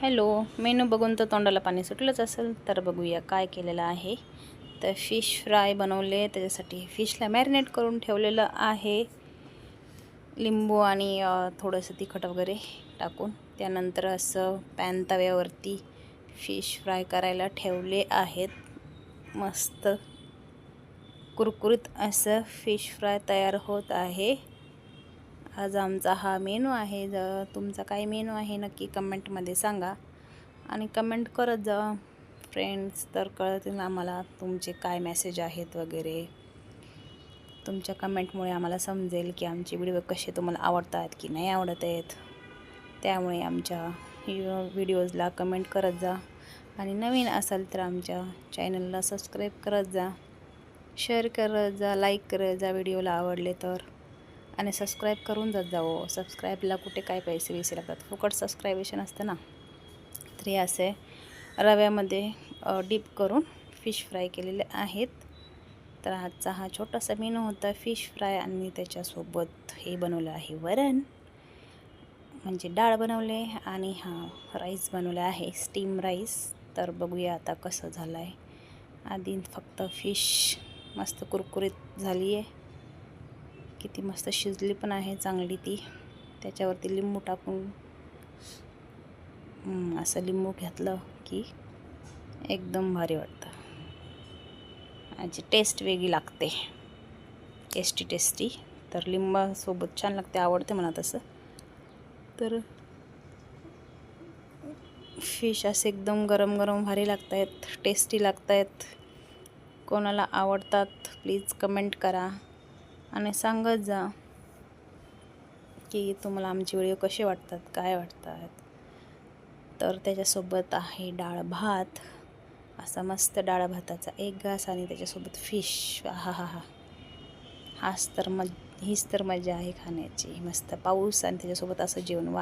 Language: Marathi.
हॅलो मेनू बघून तर तोंडाला पाणी सुटलंच असेल तर बघूया काय केलेलं आहे. तर फिश फ्राय बनवले त्याच्यासाठी फिशला मॅरिनेट करून ठेवलेलं आहे. लिंबू आणि थोडंसं तिखट वगैरे टाकून त्यानंतर असं पॅन तव्यावरती फिश फ्राय करायला ठेवले आहेत. मस्त कुरकुरीत असं फिश फ्राय तयार होत आहे. आज आमचा हा मेनू आहे. जर तुमचा काय मेनू आहे नक्की कमेंटमध्ये सांगा. आणि कमेंट करत जा. फ्रेंड्स तर कळतील आम्हाला तुमचे काय मेसेज आहेत वगैरे. तुमच्या कमेंटमुळे आम्हाला समजेल की आमचे व्हिडिओ कसे तुम्हाला आवडतात की नाही आवडत आहेत. त्यामुळे आमच्या व्हिडिओजला कमेंट करत जा. आणि नवीन असाल तर आमच्या चॅनलला सबस्क्राईब करत जा. शेअर करत जा लाईक करत जा व्हिडिओला आवडले तर. आणि सबस्क्राईब करून जात जावं. सबस्क्राईबला कुठे काय पैसे वैसे लागतात? फुकट सबस्क्रायबेशन असतं ना. तर हे असे रव्यामध्ये डीप करून फिश फ्राय केलेले आहेत. तर आजचा हा छोटासा मेनू होता फिश फ्राय आणि त्याच्यासोबत हे बनवलं आहे वरण. म्हणजे डाळ बनवले आणि हा राईस बनवला आहे स्टीम राईस तर बघूया आता कसं झालं आहे आधी फक्त फिश मस्त कुरकुरीत झाली आहे किती मस्त शिजली पण आहे चांगली ती. त्याच्यावरती लिंबू टाकून असं लिंबू घातलं की एकदम भारी वाटतं. याची टेस्ट वेगळी लागते. टेस्टी टेस्टी तर लिंबासोबत छान लागते आवडते मला तसं. तर फिश असे एकदम गरम गरम भारी लागत आहेत टेस्टी लागत आहेत कोणाला आवडतात प्लीज कमेंट करा. आणि सांगत जा की तुम्हाला आमचे व्हिडिओ कसे वाटतात काय वाटतात. तर त्याच्यासोबत आहे डाळ भात असा मस्त डाळ भाताचा एक घास आणि त्याच्यासोबत फिश हा हा हा हाच तर मज हीच तर मजा आहे खाण्याची. मस्त पाऊस आणि त्याच्यासोबत असं जेवण वा